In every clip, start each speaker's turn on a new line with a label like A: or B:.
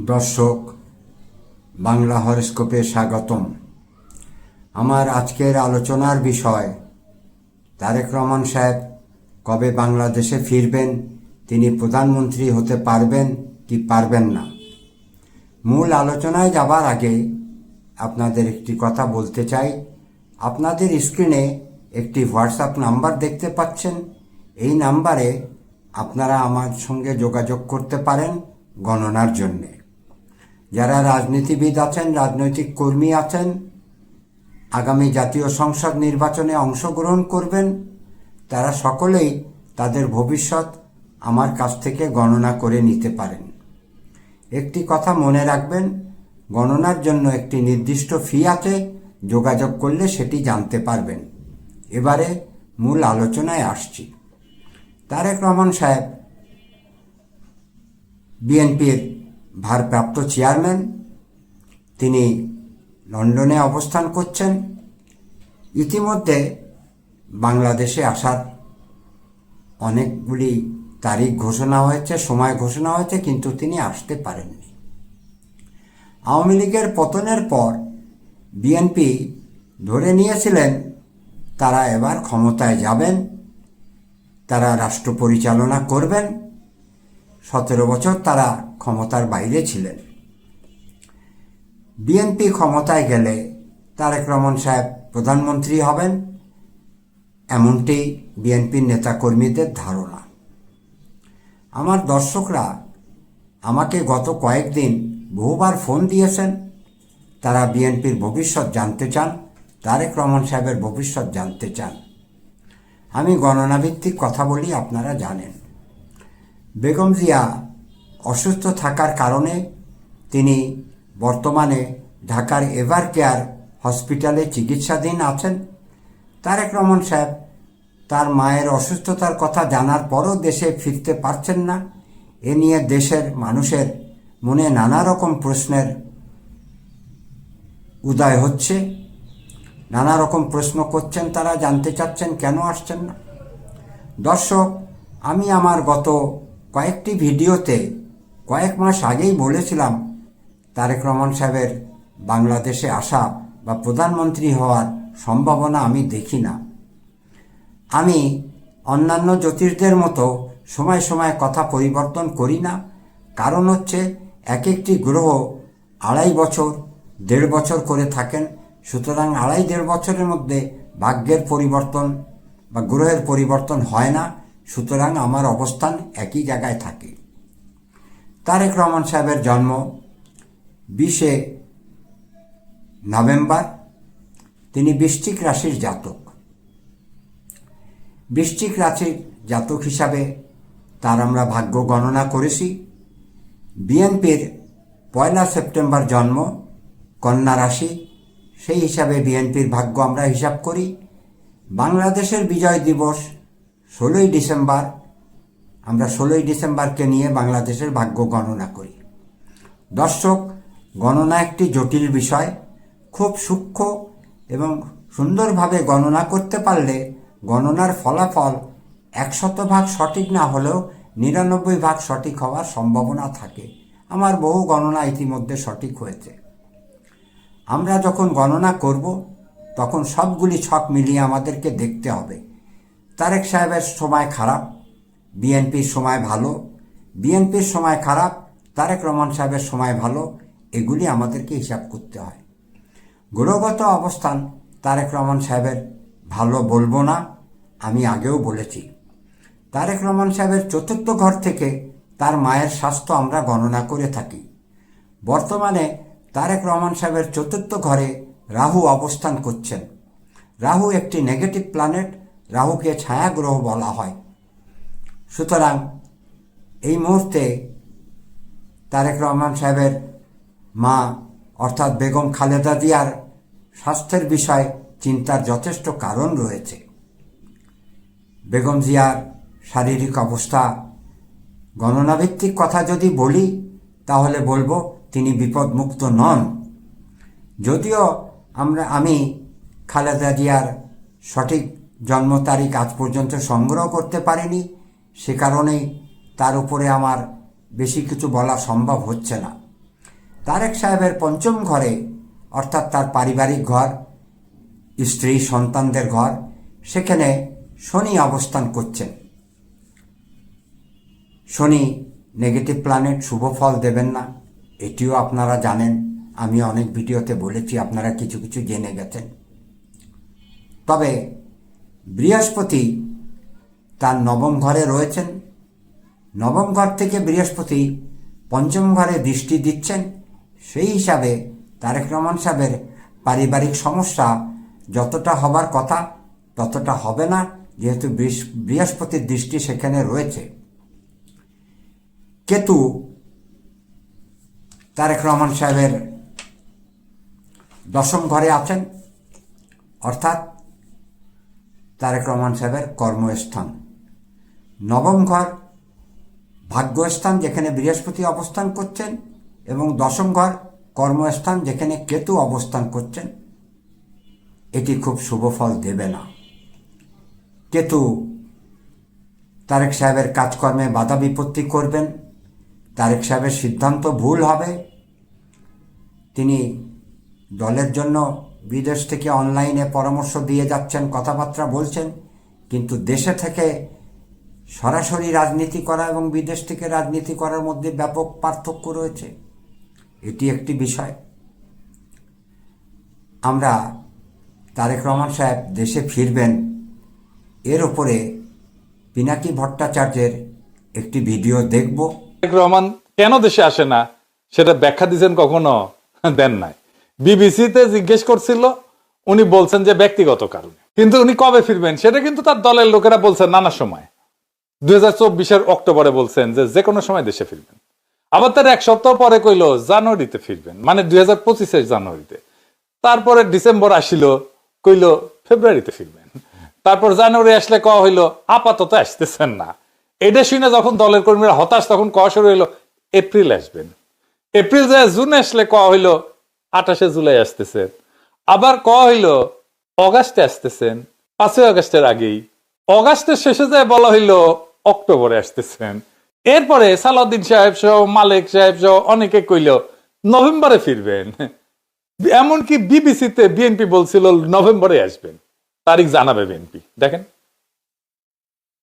A: দর্শক, বাংলা হরস্কোপে স্বাগতম। আমার আজকের আলোচনার বিষয়, তারেক রহমান সাহেব কবে বাংলাদেশে ফিরবেন, তিনি প্রধানমন্ত্রী হতে পারবেন কি পারবেন না? মূল আলোচনায় যাবার আগে আপনাদের একটি কথা বলতে চাই। আপনাদের স্ক্রিনে একটি হোয়াটসঅ্যাপ নাম্বার দেখতে পাচ্ছেন। এই নাম্বারে আপনারা আমার সঙ্গে যোগাযোগ করতে পারেন গণনার জন্যে। যারা রাজনীতিবিদ আছেন, রাজনৈতিক কর্মী আছেন, আগামী জাতীয় সংসদ নির্বাচনে অংশগ্রহণ করবেন, তারা সকলেই তাদের ভবিষ্যৎ আমার কাছ থেকে গণনা করে নিতে পারেন। একটি কথা মনে রাখবেন, গণনার জন্য একটি নির্দিষ্ট ফি আছে, যোগাযোগ করলে সেটি জানতে পারবেন। এবারে মূল আলোচনায় আসছি। তারেক রহমান সাহেব, বিএনপির ভারপ্রাপ্ত চেয়ারম্যান, তিনি লন্ডনে অবস্থান করছেন। ইতিমধ্যে বাংলাদেশে আসার অনেকগুলি তারিখ ঘোষণা হয়েছে, সময় ঘোষণা হয়েছে, কিন্তু তিনি আসতে পারেননি। আওয়ামী লীগের পতনের পর বিএনপি ধরে নিয়েছিলেন, তারা এবার ক্ষমতায় যাবেন, তারা রাষ্ট্র পরিচালনা করবেন। সতেরো বছর তারা ক্ষমতার বাইরে ছিলেন। বিএনপি ক্ষমতায় গেলে তারেক রহমান সাহেব প্রধানমন্ত্রী হবেন, এমনটি বিএনপির নেতাকর্মীদের ধারণা। আমার দর্শকরা আমাকে গত কয়েকদিন বহুবার ফোন দিয়েছেন, তারা বিএনপির ভবিষ্যৎ জানতে চান, তারেক রহমান সাহেবের ভবিষ্যৎ জানতে চান। আমি গণনাভিত্তিক কথা বলি, আপনারা জানেন। বেগম জিয়া অসুস্থ থাকার কারণে তিনি বর্তমানে ঢাকার এভার কেয়ার হসপিটালে চিকিৎসাধীন আছেন। তারেক রহমান সাহেব তার মায়ের অসুস্থতার কথা জানার পরও দেশে ফিরতে পারছেন না। এ নিয়ে দেশের মানুষের মনে নানা রকম প্রশ্নের উদয় হচ্ছে। নানা রকম প্রশ্ন করছেন তারা, জানতে চাচ্ছেন কেন আসছেন না। দর্শক, আমি আমার গত কয়েকটি ভিডিওতে কয়েক মাস আগেই বলেছিলাম, তারেক রহমান সাহেবের বাংলাদেশে আসা বা প্রধানমন্ত্রী হওয়ার সম্ভাবনা আমি দেখি না। আমি অন্যান্য জ্যোতিষদের মতো সময় সময় কথা পরিবর্তন করি না। কারণ হচ্ছে এক একটি গ্রহ আড়াই বছর, দেড় বছর করে থাকেন। সুতরাং আড়াই দেড় বছরের মধ্যে ভাগ্যের পরিবর্তন বা গ্রহের পরিবর্তন হয় না। সুতরাং আমার অবস্থান একই জায়গায় থাকে। তারেক রহমান সাহেবের জন্ম বিশে নভেম্বর। তিনি বৃশ্চিক রাশির জাতক। বৃশ্চিক রাশির জাতক হিসাবে তার আমরা ভাগ্য গণনা করেছি। বিএনপির পয়লা সেপ্টেম্বর জন্ম, কন্যা রাশি, সেই হিসাবে বিএনপির ভাগ্য আমরা হিসাব করি। বাংলাদেশের বিজয় দিবস ষোলোই ডিসেম্বর, আমরা ষোলোই ডিসেম্বরকে নিয়ে বাংলাদেশের ভাগ্য গণনা করি। দর্শক, গণনা একটি জটিল বিষয়। খুব সূক্ষ্ম এবং সুন্দরভাবে গণনা করতে পারলে গণনার ফলাফল একশত ভাগ সঠিক না হলেও নিরানব্বই ভাগ সঠিক হওয়ার সম্ভাবনা থাকে। আমার বহু গণনা ইতিমধ্যে সঠিক হয়েছে। আমরা যখন গণনা করব, তখন সবগুলি ছক মিলিয়ে আমাদেরকে দেখতে হবে। তারেক সাহেবের সময় খারাপ, বিএনপির সময় ভালো, বিএনপির সময় খারাপ, তারেক রহমান সাহেবের সময় ভালো, এগুলি আমাদেরকে হিসাব করতে হয়। গ্রহগত অবস্থান তারেক রহমান সাহেবের ভালো বলব না, আমি আগেও বলেছি। তারেক রহমান সাহেবের চতুর্থ ঘর থেকে তার মায়ের স্বাস্থ্য আমরা গণনা করে থাকি। বর্তমানে তারেক রহমান সাহেবের চতুর্থ ঘরে রাহু অবস্থান করছেন। রাহু একটি নেগেটিভ প্ল্যানেট রাহুকে ছায়া গ্রহ বলা হয়। সুতরাং এই মুহূর্তে তারেক রহমান সাহেবের মা অর্থাৎ বেগম খালেদা জিয়ার স্বাস্থ্যের বিষয়ে চিন্তার যথেষ্ট কারণ রয়েছে। বেগম জিয়ার শারীরিক অবস্থা, গণনাভিত্তিক কথা যদি বলি, তাহলে বলব তিনি বিপদমুক্ত নন। যদিও আমরা, আমি খালেদা জিয়ার সঠিক জন্ম তারিখ আজ পর্যন্ত সংগ্রহ করতে পারিনি, সে কারণেই তার উপরে আমার বেশি কিছু বলা সম্ভব হচ্ছে না। তারেক সাহেবের পঞ্চম ঘরে, অর্থাৎ তার পারিবারিক ঘর, স্ত্রী, সন্তানদের ঘর, সেখানে শনি অবস্থান করছেন। শনি নেগেটিভ প্ল্যানেট শুভ ফল দেবেন না, এটিও আপনারা জানেন, আমি অনেক ভিডিওতে বলেছি, আপনারা কিছু কিছু জেনে গেছেন। তবে বৃহস্পতি তার নবম ঘরে রয়েছেন। নবম ঘর থেকে বৃহস্পতি পঞ্চম ঘরে দৃষ্টি দিচ্ছেন। সেই হিসাবে তারেক রহমান সাহেবের পারিবারিক সমস্যা যতটা হবার কথা, ততটা হবে না, যেহেতু বৃহস- বৃহস্পতির দৃষ্টি সেখানে রয়েছে। কেতু তারেক রহমান সাহেবের দশম ঘরে আছেন। অর্থাৎ তারেক রহমান সাহেবের কর্মস্থান। নবম ঘর, ভাগ্যস্থান যেখানে বৃহস্পতি অবস্থান করছেন এবং দশম ঘর, কর্মস্থান যেখানে কেতু অবস্থান করছেন। এটি খুব শুভ ফল দেবে না। কেতু, তারেক সাহেবের কাজকর্মে বাধা বিপত্তি করবেন। তারেক সাহেবের সিদ্ধান্ত ভুল হবে। তিনি দলের জন্য বিদেশ থেকে অনলাইনে পরামর্শ দিয়ে যাচ্ছেন, কথাবার্তা বলছেন, কিন্তু দেশে থেকে সরাসরি রাজনীতি করা এবং বিদেশ থেকে রাজনীতি করার মধ্যে ব্যাপক পার্থক্য রয়েছে। এটি একটি বিষয়। আমরা তারেক রহমান সাহেব দেশে ফিরবেন, এর ওপরে পিনাকি ভট্টাচার্যের একটি ভিডিও দেখব।
B: তারেক রহমান কেন দেশে আসে না? সেটা ব্যাখ্যা দিয়েছেন কখনো? দেন নাই। বিবিসিতে জিজ্ঞেস করছিল, উনি বলছেন যে ব্যক্তিগত কারণে। কিন্তু উনি কবে ফিরবেন, সেটা কিন্তু তার দলের লোকেরা বলছেন নানা সময়। দুই হাজার চব্বিশের অক্টোবরে বলছেন যে যে কোনো সময় দেশে ফিরবেন। আবার তার এক সপ্তাহ পরে কইলো, জানুয়ারিতে ফিরবেন মানে দুই হাজার পঁচিশের জানুয়ারিতে। তারপরে ডিসেম্বর আসিল, কইলো, ফেব্রুয়ারিতে ফিরবেন। তারপর জানুয়ারি আসলে কওয়া হইল, আপাতত আসতেছেন না। এটা শুনে যখন দলের কর্মীরা হতাশ, তখন কওয়া শুরু হইল, এপ্রিল আসবেন। এপ্রিল যায় জুন আসলে কওয়া হইল আঠাশে জুলাই আসতেছেন। আবার ক হইল, অগাস্টে আসতেছেন, পাঁচই অগাস্টের আগেই। অগাস্টের শেষে যায় বলা হইল, অক্টোবরে আসতেছেন। এরপরে সালাউদ্দিন সাহেব সহ, মালিক সাহেব সহ অনেকে কইল, নভেম্বরে ফিরবেন। এমনকি বিবিসিতে বিএনপি বলছিল, নভেম্বরে আসবেন। তারিখ জানাবে বিএনপি। দেখেন।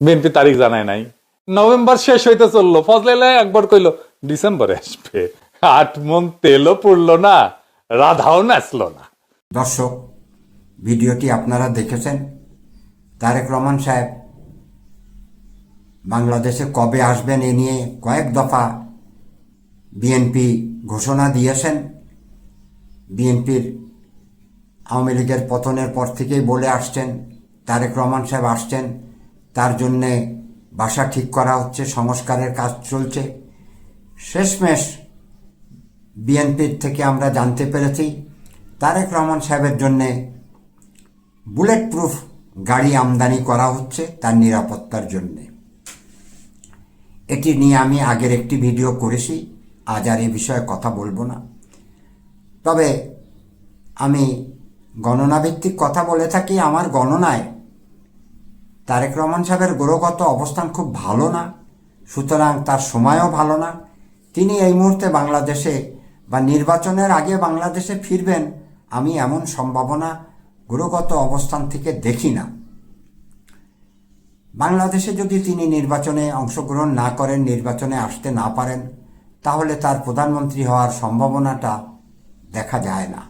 B: বিএনপি তারিখ জানায় নাই। নভেম্বর শেষ হইতে চলল। ফজলে একবার কইলো, ডিসেম্বরে আসবে। আট মন তেলও পড়ল না। রাধাও নাচলো না।
A: দর্শক, ভিডিওটি আপনারা দেখেছেন? তারেক রহমান সাহেব বাংলাদেশে কবে আসবেন এ নিয়ে কয়েক দফা বিএনপি ঘোষণা দিয়েছেন। বিএনপির আওয়ামী লীগের পতনের পর থেকেই বলে আসছেন, তারেক রহমান সাহেব আসছেন, তার জন্যে বাসা ঠিক করা হচ্ছে, সংস্কারের কাজ চলছে। শেষমেশ বিএনপির থেকে আমরা জানতে পেরেছি, তারেক রহমান সাহেবের জন্যে বুলেট প্রুফ গাড়ি আমদানি করা হচ্ছে তার নিরাপত্তার জন্যে। এটি নিয়ে আমি আগের একটি ভিডিও করেছি, আজ আর এ বিষয়ে কথা বলব না। তবে আমি গণনাভিত্তিক কথা বলে থাকি, আমার গণনায় তারেক রহমান সাহেবের গ্রহগত অবস্থান খুব ভালো না, সুতরাং তার সময়ও ভালো না। তিনি এই মুহূর্তে বাংলাদেশে বা নির্বাচনের আগে বাংলাদেশে ফিরবেন, আমি এমন সম্ভাবনা গ্রহগত অবস্থান থেকে দেখি না। বাংলাদেশে যদি তিনি নির্বাচনে অংশগ্রহণ না করেন, নির্বাচনে আসতে না পারেন, তাহলে তার প্রধানমন্ত্রী হওয়ার সম্ভাবনাটা দেখা যায় না।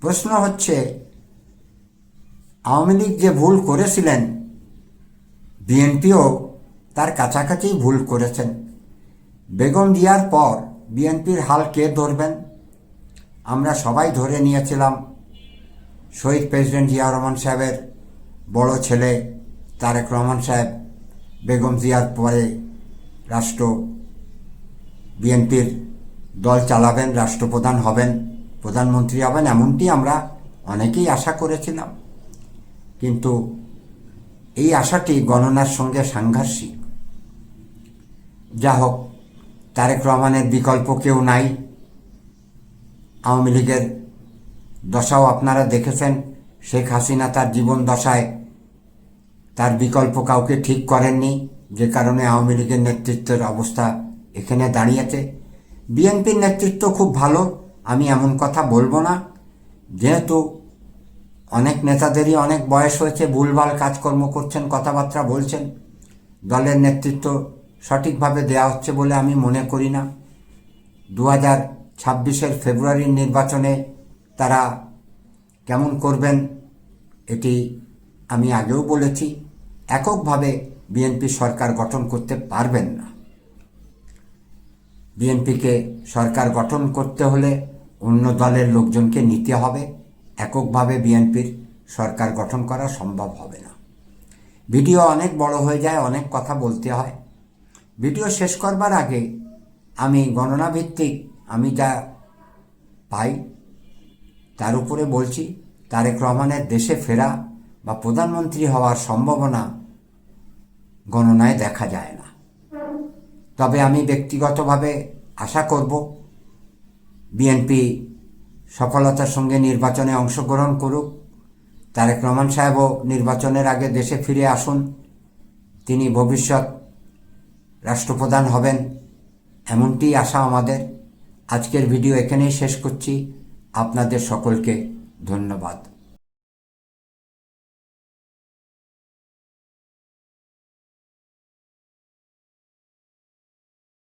A: প্রশ্ন হচ্ছে, আওয়ামী লীগ যে ভুল করেছিলেন, বিএনপিও তার কাছাকাছি ভুল করেছেন। বেগম দিয়ার পর বিএনপির হাল কে ধরবেন? আমরা সবাই ধরে নিয়েছিলাম শহীদ প্রেসিডেন্ট জিয়া রহমান সাহেবের বড় ছেলে তারেক রহমান সাহেব বেগম জিয়ার পরে রাষ্ট্র বিএনপির দল চালাবেন, রাষ্ট্রপ্রধান হবেন, প্রধানমন্ত্রী হবেন, এমনটি আমরা অনেকেই আশা করেছিলাম। কিন্তু এই আশাটি গণনার সঙ্গে সাংঘর্ষিক। যা হোক তারেক রহমানের বিকল্প কেউ নাই। আওয়ামী লীগের দশাও আপনারা দেখেছেন, শেখ হাসিনা তার জীবন দশায় তার বিকল্প কাউকে ঠিক করেননি, যে কারণে আওয়ামী লীগের নেতৃত্বের অবস্থা এখানে দাঁড়িয়েছে। বিএনপির নেতৃত্ব খুব ভালো, আমি এমন কথা বলব না। যেহেতু অনেক নেতাদেরই অনেক বয়স হয়েছে, ভুলভাল কাজকর্ম করছেন, কথাবার্তা বলছেন, দলের নেতৃত্ব সঠিকভাবে দেওয়া হচ্ছে বলে আমি মনে করি না। দু হাজার ছাব্বিশের ফেব্রুয়ারির নির্বাচনে তারা কেমন করবেন, এটি আমি আগেও বলেছি, এককভাবে বিএনপি সরকার গঠন করতে পারবেন না। বিএনপিকে সরকার গঠন করতে হলে অন্য দলের লোকজনকে নিতে হবে, এককভাবে বিএনপির সরকার গঠন করা সম্ভব হবে না। ভিডিও অনেক বড় হয়ে যায়, অনেক কথা বলতে হয়। ভিডিও শেষ করবার আগে আমি গণনা ভিত্তিক আমি যা পাই, তার উপরে বলছি, তারেক রহমানের দেশে ফেরা বা প্রধানমন্ত্রী হওয়ার সম্ভাবনা গণনায় দেখা যায় না। তবে আমি ব্যক্তিগতভাবে আশা করব, বিএনপি সফলতার সঙ্গে নির্বাচনে অংশগ্রহণ করুক, তারেক রহমান সাহেবও নির্বাচনের আগে দেশে ফিরে আসুন, তিনি ভবিষ্যৎ রাষ্ট্রপ্রধান হবেন। এমনটি আশা আমাদের। আজকের ভিডিও এখানেই শেষ করছি। আপনাদের সকলকে ধন্যবাদ।